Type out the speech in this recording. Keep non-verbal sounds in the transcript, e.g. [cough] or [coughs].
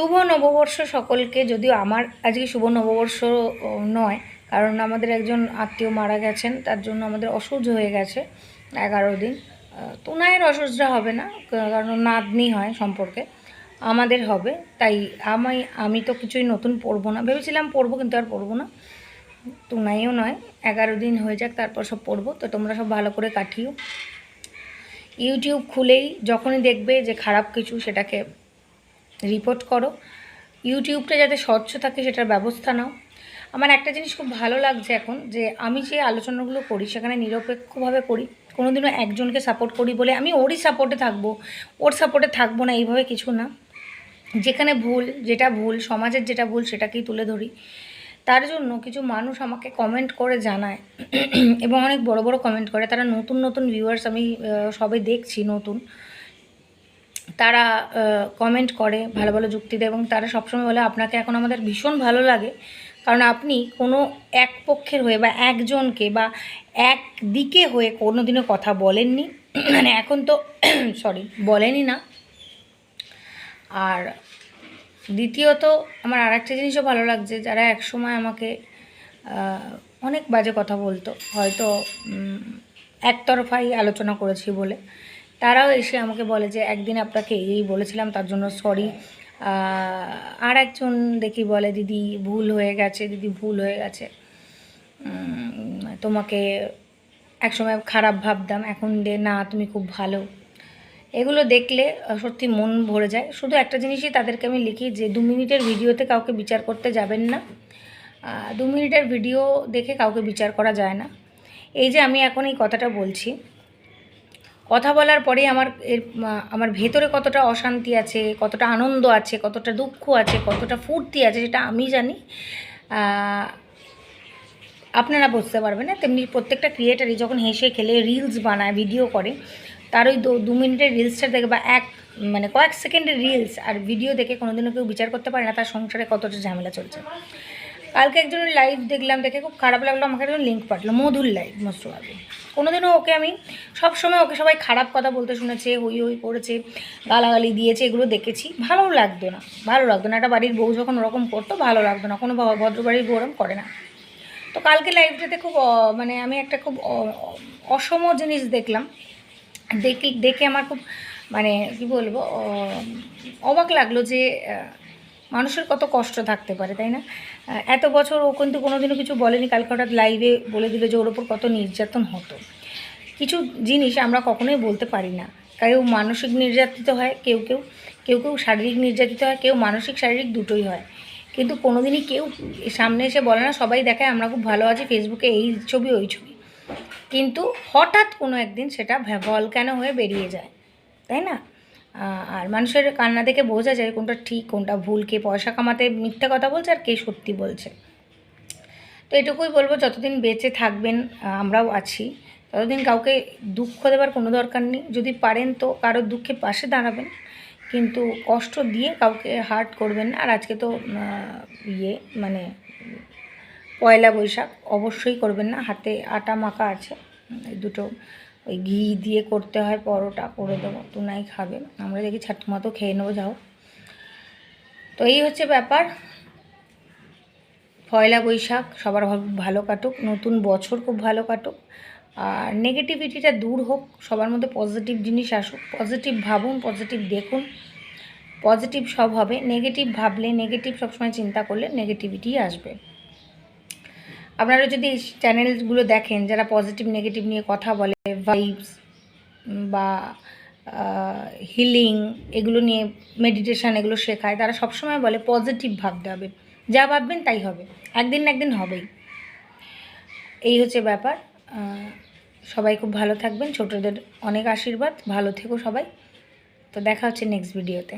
শুভ নববর্ষ সকলকে, যদিও আমার আজকে শুভ নববর্ষ নয়, কারণ আমাদের একজন আত্মীয় মারা গেছেন, তার জন্য আমাদের অসহ্য হয়ে গেছে এগারো দিন। তুনায়ের অসহ্য হবে না কারণ নাতনি হয় সম্পর্কে, আমাদের হবে, তাই আমি আমি তো কিছুই নতুন পড়ব না। ভেবেছিলাম পড়ব, কিন্তু আর পড়ব না। তুনাইও নয়, এগারো দিন হয়ে যাক, তারপর সব পড়ব, তো তোমরা সব ভালো করে কাটিও। ইউটিউব খুলেই, যখনই দেখবে যে খারাপ কিছু, সেটাকে রিপোর্ট করো। ইউটিউবটা যাতে স্বচ্ছ থাকে সেটার ব্যবস্থা নাও। আমার একটা জিনিস খুব ভালো লাগছে এখন যে আমি যে আলোচনাগুলো করি, সেখানে নিরপেক্ষভাবে করি, কোনোদিনও একজনকে সাপোর্ট করি বলে আমি ওরই সাপোর্টে থাকব, ওর সাপোর্টে থাকব না, এইভাবে কিছু না। যেখানে ভুল, যেটা ভুল, সমাজের যেটা ভুল, সেটাকেই তুলে ধরি। তার জন্য কিছু মানুষ আমাকে কমেন্ট করে জানায়, এবং অনেক বড় বড় কমেন্ট করে। তারা নতুন নতুন ভিউয়ার্স আমি সবে দেখছি নতুন। তারা কমেন্ট করে, ভালো ভালো যুক্তি দেয় এবং তারা সবসময় বলে, আপনাকে এখন আমাদের ভীষণ ভালো লাগে। কারণ আপনি কোনো এক পক্ষের হয়ে বা একজনকে বা এক দিকে হয়ে কোনো দিনও কথা বলেননি। মানে এখন তো [coughs] সরি বলেনই না। আর দ্বিতীয়ত, আমার আর একটা জিনিসও ভালো লাগছে, যারা একসময় আমাকে অনেক বাজে কথা বলতো, হয়তো একতরফাই আলোচনা করেছি বলে। তারাও এসে আমাকে বলে যে, একদিন আপনাকে এই বলেছিলাম, তার জন্য সরি আর একজন দেখি বলে, দিদি, ভুল হয়ে গেছে, দিদি, ভুল হয়ে গেছে। তোমাকে একসময় খারাপ ভাবতাম, এখন যে না, তুমি খুব ভালো। এগুলো দেখলে সত্যি মন ভরে যায়। শুধু একটা জিনিসই তাদেরকে আমি লিখি যে, দু মিনিটের ভিডিওতে কাউকে বিচার করতে যাবেন না। দু মিনিটের ভিডিও দেখে কাউকে বিচার করা যায় না। এই যে আমি এখন এই কথাটা বলছি কথা বলার পরেই আমার এর আমার ভেতরে কতটা অশান্তি আছে, কতটা আনন্দ আছে, কতটা দুঃখ আছে, কতটা ফুর্তি আছে সেটা আমি জানি। আপনারা বুঝতে পারবেন না, তেমনি প্রত্যেকটা ক্রিয়েটারই যখন হেসে খেলে রিলস বানায় ভিডিও করে, তার ওই দু মিনিটের রিলসটা দেখে বা এক মানে কয়েক সেকেন্ডের রিলস আর ভিডিও দেখে কোনোদিনও কেউ বিচার করতে পারে না, তার সংসারে কতটা ঝামেলা চলছে। কালকে একজনের লাইভ দেখলাম, দেখে খুব খারাপ লাগল, আমাকে একজন লিঙ্ক পাঠালো, মধুর লাইভ মস্ত আগে কোনোদিনও ওকে আমি সব সময় ওকে সবাই খারাপ কথা বলতে শুনেছে, হই হই করেছে, গালাগালি দিয়েছে, এগুলো দেখেছি। ভালো লাগতো না, ভালো লাগতো না। একটা বাড়ির বউ যখন ওরকম করতো, ভালো লাগতো না। কোনো ভদ্র বাড়ির বউ ওরকম করে না। তো কালকে লাইভটাতে খুব মানে আমি একটা খুব অসম জিনিস দেখলাম। দেখে দেখে আমার খুব মানে কি বলব অবাক লাগল যে মানুষের কত কষ্ট থাকতে পারে, তাই না? এত বছর ও কিন্তু কোনোদিনও কিছু বলেনি, কালকে হঠাৎ লাইভে বলে দিল যে ওর ওপর কত নির্যাতন হতো। কিছু জিনিস আমরা কখনোই বলতে পারি না। কেউ মানসিক নির্যাতিত হয়, কেউ কেউ কেউ কেউ শারীরিক নির্যাতিত হয়, কেউ মানসিক শারীরিক দুটোই হয়। কিন্তু কোনোদিনই কেউ সামনে এসে বলে না, সবাই দেখায় আমরা খুব ভালো আছি ফেসবুকে এই ছবি, ওই ছবি। কিন্তু হঠাৎ কোনো একদিন সেটা কেন হয়ে বেরিয়ে যায়, তাই না? আর মানুষের কান্না দেখে বোঝা যায় কোনটা ঠিক, কোনটা ভুল, কে পয়সা কামাতে মিথ্যা কথা বলছে আর কে সত্যি বলছে। তো এটুকুই বলব, যতদিন বেঁচে থাকবেন আমরাও আছি। ততদিন কাউকে দুঃখ দেবার কোনো দরকার নেই। যদি পারেন তো কারোর দুঃখে পাশে দাঁড়াবেন, কিন্তু কষ্ট দিয়ে কাউকে হার্ট করবেন না। আর আজকে তো ইয়ে মানে পয়লা বৈশাখ, অবশ্যই করবেন না। হাতে আটা মাখা আছে দুটো ওই ঘি দিয়ে করতে হয় পরোটা, করে দেবো। তুনাই খাবে। আমরা দেখি ছাটমা তো খেয়ে নেব, যাও। তো এই হচ্ছে ব্যাপার। পয়লা বৈশাখ, সবার ভালো কাটুক। নতুন বছর খুব ভালো কাটুক। আর নেগেটিভিটিটা দূর হোক, সবার মধ্যে পজিটিভ জিনিস আসুক। পজিটিভ ভাবুন পজিটিভ দেখুন। পজিটিভ সব হবে। নেগেটিভ ভাবলে নেগেটিভ সবসময় চিন্তা করলে নেগেটিভিটি আসবে। আপনারা যদি চ্যানেলগুলো দেখেন, যারা পজিটিভ নেগেটিভ নিয়ে কথা বলে ভাইবস বা হিলিং এগুলো নিয়ে মেডিটেশন এগুলো শেখায়। তারা সবসময় বলে পজিটিভ ভাবতে হবে যা ভাববেন তাই হবে। একদিন না একদিন হবেই। এই হচ্ছে ব্যাপার। সবাই খুব ভালো থাকবেন। ছোটদের অনেক আশীর্বাদ। ভালো থেকো সবাই। তো দেখা হচ্ছে নেক্সট ভিডিওতে